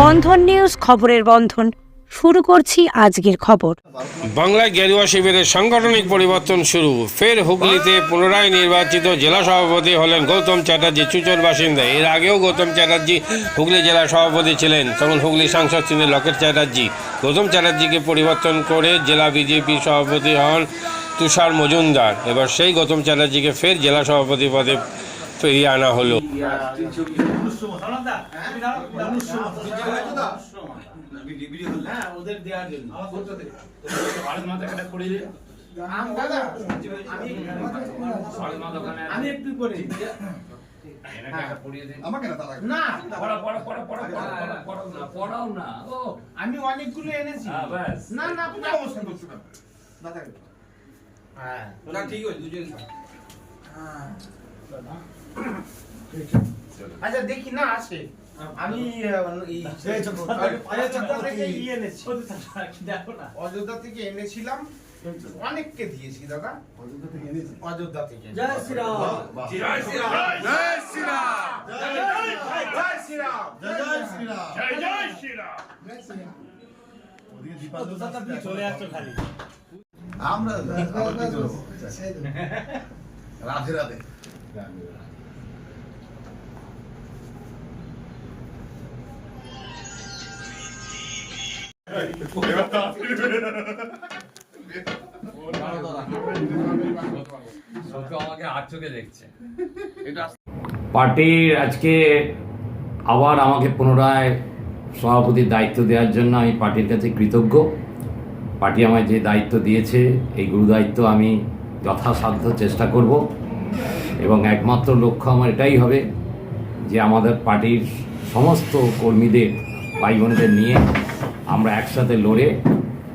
বন্ধন news খবরের বন্ধন। শুরু করছি আজকের খবর। বাংলায় গেরুয়া শিবিরের সাংগঠনিক পরিবর্তন শুরু। ফের হুগলিতে পুনরায় নির্বাচিত জেলা সভাপতি হলেন গৌতম চ্যাটার্জি, চুচর বাসিন্দা। এর আগেও গৌতম চ্যাটার্জি হুগলি জেলা সভাপতি ছিলেন। তখন হুগলি সাংসদ ছিলেন লকেট চ্যাটার্জি। গৌতম চ্যাটার্জিকে পরিবর্তন করে জেলা বিজেপি সভাপতি হন তুষার মজুমদার। এবার সেই গৌতম চ্যাটার্জিকে ফের জেলা সভাপতি পদে ফিরিয়ে আনা হলো। হ্যাঁ। আম একটু করে আমি অনেকগুলো এনেছি হ্যাঁ। না না না অবস্থান করছ না হ্যাঁ। না ঠিক আছে দুজন আচ্ছা দেখি না আসে আমি অযোধ্যা থেকে ইয়ে অযোধ্যা থেকে এনেছিলাম। অনেককে দিয়েছি দাদা। অযোধ্যা থেকে জয় শ্রীরাম জয় শ্রীরাম জয় শ্রীরাম জয় শ্রীরাম জয় শ্রীরাম জয় জয় শ্রীরাম ওদিকে দীপালি চলে আসছো খালি। আমরা? রাধে রাধে। পার্টির আজকে আবার আমাকে পুনরায় সভাপতির দায়িত্ব দেওয়ার জন্য আমি পার্টির কাছে কৃতজ্ঞ। পার্টি আমায় যে দায়িত্ব দিয়েছে, এই গুরু দায়িত্ব আমি যথাসাধ্য চেষ্টা করব এবং একমাত্র লক্ষ্য আমার এটাই হবে যে আমাদের পার্টির সমস্ত কর্মীদের, ভাই বোনদের নিয়ে আমরা একসাথে লড়ে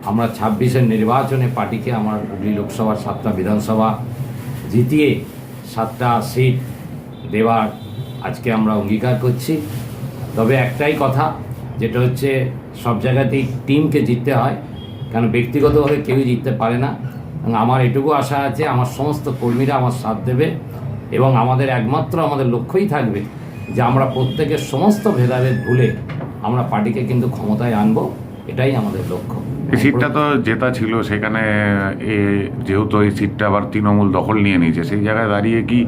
আমরা ছাব্বিশের নির্বাচনে পার্টিকে আমার হুগলি লোকসভার সাতটা বিধানসভা জিতিয়ে সাতটা সিট দেওয়ার আজকে আমরা অঙ্গীকার করছি। তবে একটাই কথা, যেটা হচ্ছে সব জায়গাতেই টিমকে জিততে হয় কারণ ব্যক্তিগতভাবে কেউই জিততে পারে না। আমার এটুকু আশা আছে, আমার সমস্ত কর্মীরা আমার সাথ দেবে এবং আমাদের একমাত্র আমাদের লক্ষ্যই থাকবে যে আমরা প্রত্যেকের সমস্ত ভেদাভেদ ভুলে আমরা পার্টিকে কিন্তু ক্ষমতায় আনব। এটাই আমাদের লক্ষ্য। এই সিটটা তো জেতা ছিল সেখানে যেহেতু এই সিটটা আবার তৃণমূল দখল নিয়ে নিয়েছে সেই জায়গায় দাঁড়িয়ে কি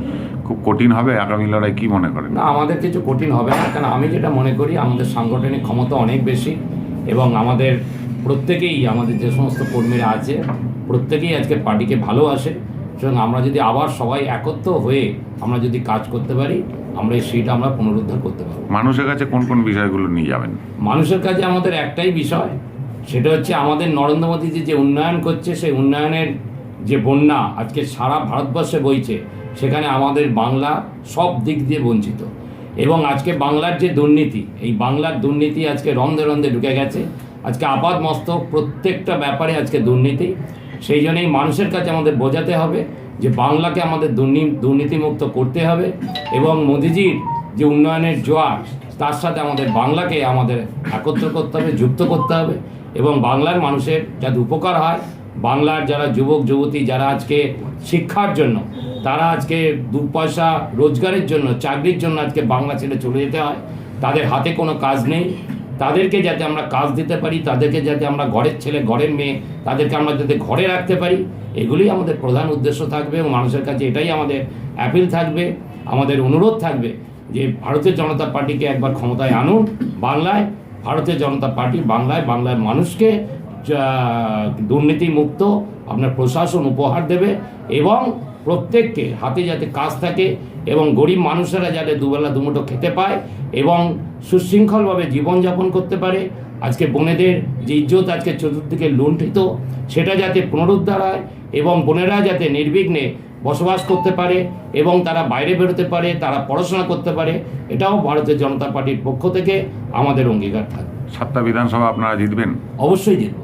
খুব কঠিন হবে? আগামী লড়াই কি মনে করেন? না আমাদের কিছু কঠিন হবে না কারণ আমি যেটা মনে করি আমাদের সাংগঠনিক ক্ষমতা অনেক বেশি এবং আমাদের প্রত্যেকেই আমাদের যে সমস্ত কর্মীরা আছে প্রত্যেকেই আজকে পার্টিকে ভালোবাসে। সুতরাং আমরা যদি আবার সবাই একত্র হয়ে আমরা যদি কাজ করতে পারি আমরা এই সিট আমরা পুনরুদ্ধার করতে পারব। মানুষের কাছে কোন কোন বিষয়গুলো নিয়ে যাবেন? মানুষের কাছে আমাদের একটাই বিষয় সেটা হচ্ছে আমাদের নরেন্দ্র মোদীজি যে উন্নয়ন করছে সেই উন্নয়নের যে বন্যা আজকে সারা ভারতবর্ষে বইছে সেখানে আমাদের বাংলা সব দিক দিয়ে বঞ্চিত। এবং আজকে বাংলার যে দুর্নীতি এই বাংলার দুর্নীতি আজকে রন্ধে রন্ধে ঢুকে গেছে। আজকে আপাদ মস্তক প্রত্যেকটা ব্যাপারে আজকে দুর্নীতি সেই জন্যই মানুষের কাছে আমাদের বোঝাতে হবে। যে বাংলাকে আমাদের দুর্নী, দুর্নীতিমুক্ত করতে হবে এবং মোদিজির যে উন্নয়নের জোয়ার, তার সাথে আমাদের বাংলাকে আমাদের একত্র করতে হবে, যুক্ত করতে হবে এবং বাংলার মানুষের যাতে উপকার হয়। বাংলার যারা যুবক, যুবতী, যারা আজকে শিক্ষার জন্য, তারা আজকে দু পয়সা রোজগারের জন্য, চাকরির জন্য আজকে বাংলা ছেড়ে চলে যেতে হয়। তাদের হাতে কোনো কাজ নেই। তাদেরকে যাতে আমরা কাজ দিতে পারি, তাদেরকে যাতে আমরা ঘরের ছেলে, ঘরের মেয়ে, তাদেরকে আমরা যাতে ঘরে রাখতে পারি এগুলি আমাদের প্রধান উদ্দেশ্য থাকবে এবং মানুষের কাছে এটাই আমাদের অ্যাপিল থাকবে, আমাদের অনুরোধ থাকবে যে ভারতীয় জনতা পার্টিকে একবার ক্ষমতায় আনুন বাংলায়, ভারতীয় জনতা পার্টি বাংলায়, বাংলার মানুষকে দুর্নীতিমুক্ত আপনার প্রশাসন উপহার দেবে এবং প্রত্যেককে হাতে যাতে কাজ থাকে এবং গরিব মানুষেরা যাতে দুবেলা দুমুঠো খেতে পায় এবং সুশৃঙ্খলভাবে জীবনযাপন করতে পারে। আজকে বোনেদের যে ইজ্জত আজকে চতুর্দিকে লুণ্ঠিত সেটা যাতে পুনরুদ্ধার হয় এবং বোনেরা যাতে নির্বিঘ্নে বসবাস করতে পারে এবং তারা বাইরে বেরোতে পারে তারা পড়াশোনা করতে পারে এটাও ভারতীয় জনতা পার্টির পক্ষ থেকে আমাদের অঙ্গীকার থাকবে। সাতটা বিধানসভা আপনারা জিতবেন। অবশ্যই জিতব।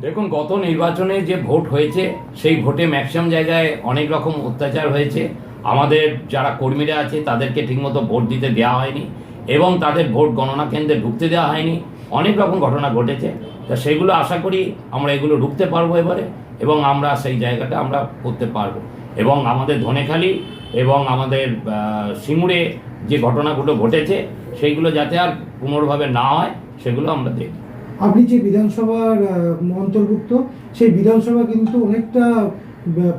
দেখুন গত নির্বাচনে যে ভোট হয়েছে সেই ভোটে ম্যাক্সিমাম জায়গায় অনেক রকম অত্যাচার হয়েছে। আমাদের যারা কর্মীরা আছে তাদেরকে ঠিকমতো ভোট দিতে দেওয়া হয়নি। এবং তাদের ভোট গণনা কেন্দ্রে ঢুকতে দেওয়া হয়নি। অনেক রকম ঘটনা ঘটেছে। তা সেগুলো আশা করি আমরা এগুলো ঢুকতে পারব এবারে এবং আমরা সেই জায়গাটা আমরা করতে পারব। এবং আমাদের ধনেখালি এবং আমাদের সিঙ্গুরে যে ঘটনাগুলো ঘটেছে, সেইগুলো যাতে আর পুনর্ভাবে না হয়, সেগুলো আমরা দেখি আপনি যে বিধানসভার অন্তর্ভুক্ত, সেই বিধানসভা কিন্তু অনেকটা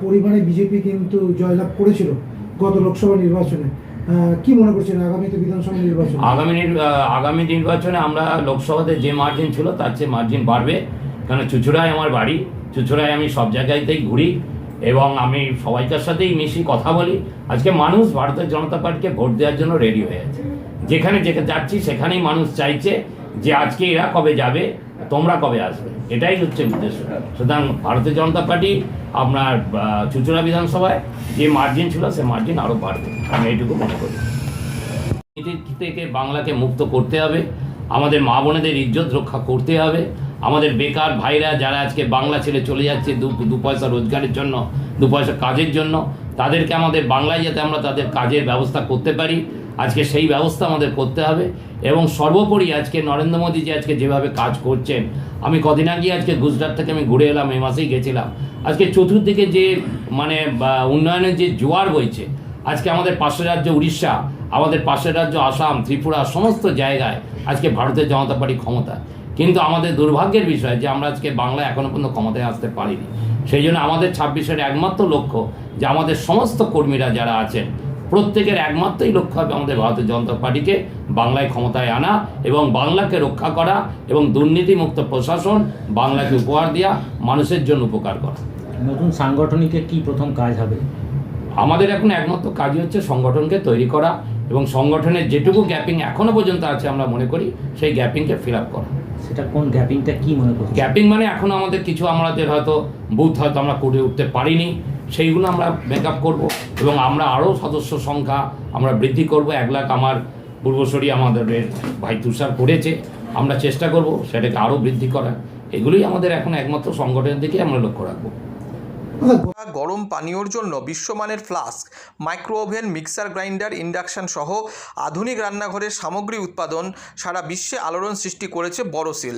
পরিমাণে বিজেপি কিন্তু জয়লাভ করেছিল গত লোকসভা নির্বাচনে। কি মনে করছেন আগামীতে বিধানসভা নির্বাচন? আগামী আগামী নির্বাচনে আমরা লোকসভাতে যে মার্জিন ছিল, তার চেয়ে মার্জিন বাড়বে। কারণ চুচুড়ায় আমার বাড়ি, চুচুড়ায় আমি সব জায়গাতেই ঘুরি এবং আমি সবাইকার সাথেই মিশি, কথা বলি। আজকে মানুষ ভারতের জনতা পার্টিকে ভোট দেওয়ার জন্য রেডি হয়ে আছে। যেখানে যেখানে যাচ্ছি, সেখানেই মানুষ চাইছে যে আজকে এরা কবে যাবে তোমরা কবে আসবে? এটাই হচ্ছে উদ্দেশ্য। সুতরাং ভারতীয় জনতা পার্টি, আপনার চুচুড়া বিধানসভায় যে মার্জিন ছিল, সে মার্জিন আরও বাড়বে। আমি এইটুকু মনে করি। রাজনীতি থেকে বাংলাকে মুক্ত করতে হবে। আমাদের মা বোনেদের ইজ্জত রক্ষা করতে হবে। আমাদের বেকার ভাইরা যারা আজকে বাংলা ছেড়ে চলে যাচ্ছে দু দু পয়সা রোজগারের জন্য, দু পয়সা কাজের জন্য, তাদেরকে আমাদের বাংলায় যাতে আমরা তাদের কাজের ব্যবস্থা করতে পারি। আজকে সেই ব্যবস্থা আমাদের করতে হবে এবং সর্বোপরি আজকে নরেন্দ্র মোদী যে আজকে যেভাবে কাজ করছেন, আমি কদিন আগে আজকে গুজরাট থেকে আমি ঘুরে এলাম এই মাসেই গেছিলাম। আজকে চতুর্দিকে যে মানে উন্নয়নের যে জোয়ার বইছে, আজকে আমাদের পাশের রাজ্য উড়িষ্যা, আমাদের পাশের রাজ্য আসাম, ত্রিপুরা, সমস্ত জায়গায় আজকে ভারতের জনতা পার্টি ক্ষমতা। কিন্তু আমাদের দুর্ভাগ্যের বিষয় যে আমরা আজকে বাংলা এখনও পর্যন্ত ক্ষমতায় আসতে পারিনি। সেই জন্য আমাদের ছাব্বিশের একমাত্র লক্ষ্য যে আমাদের সমস্ত কর্মীরা যারা আছেন প্রত্যেকের একমাত্রই লক্ষ্য হবে আমাদের ভারতীয় জনতা পার্টিকে বাংলায় ক্ষমতায় আনা এবং বাংলাকে রক্ষা করা এবং দুর্নীতিমুক্ত প্রশাসন বাংলাকে উপহার দেওয়া মানুষের জন্য উপকার করা। নতুন সাংগঠনিকের কি প্রথম কাজ হবে? আমাদের এখন একমাত্র কাজই হচ্ছে সংগঠনকে তৈরি করা এবং সংগঠনের যেটুকু গ্যাপিং এখনও পর্যন্ত আছে আমরা মনে করি সেই গ্যাপিংকে ফিল আপ করা। সেটা কোন গ্যাপিংটা কি মনে করছেন? গ্যাপিং মানে এখন আমাদের কিছু আমাদের হয়তো বুথ হয়তো আমরা করে উঠতে পারিনি। সেইগুলো আমরা মেক আপ করব এবং আমরা আরও সদস্য সংখ্যা আমরা বৃদ্ধি করব। এক লাখ আমার পূর্বসরী আমাদের ভাই তুষার করেছে। আমরা চেষ্টা করব সেটাকে আরও বৃদ্ধি করার। এগুলোই আমাদের এখন একমাত্র সংগঠনের দিকে আমরা লক্ষ্য রাখব। গরম পানীয়র জন্য বিশ্বমানের flask micro oven mixer grinder, induction সহ আধুনিক রান্নাঘরের সামগ্রী উৎপাদন সারা বিশ্বে আলোড়ন সৃষ্টি করেছে বড়সিল